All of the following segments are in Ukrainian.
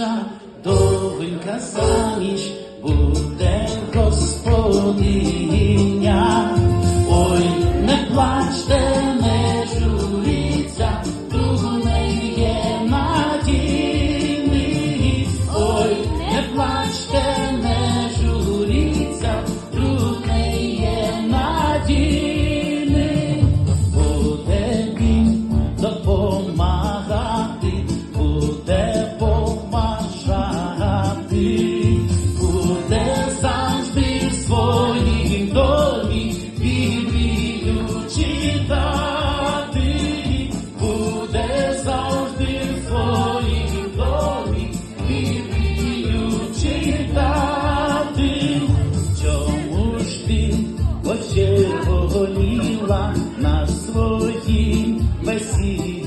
наша доленька заміж буде господиня, ой, не плачте. свої весілля.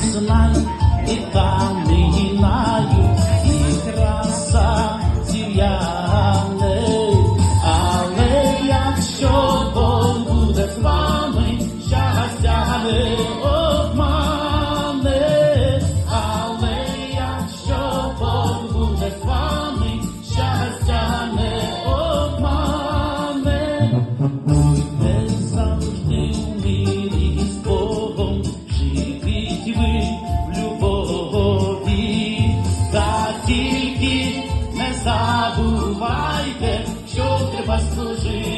Selamat Kita Melayu Ви в любові, та тільки не забувайте, що треба служити.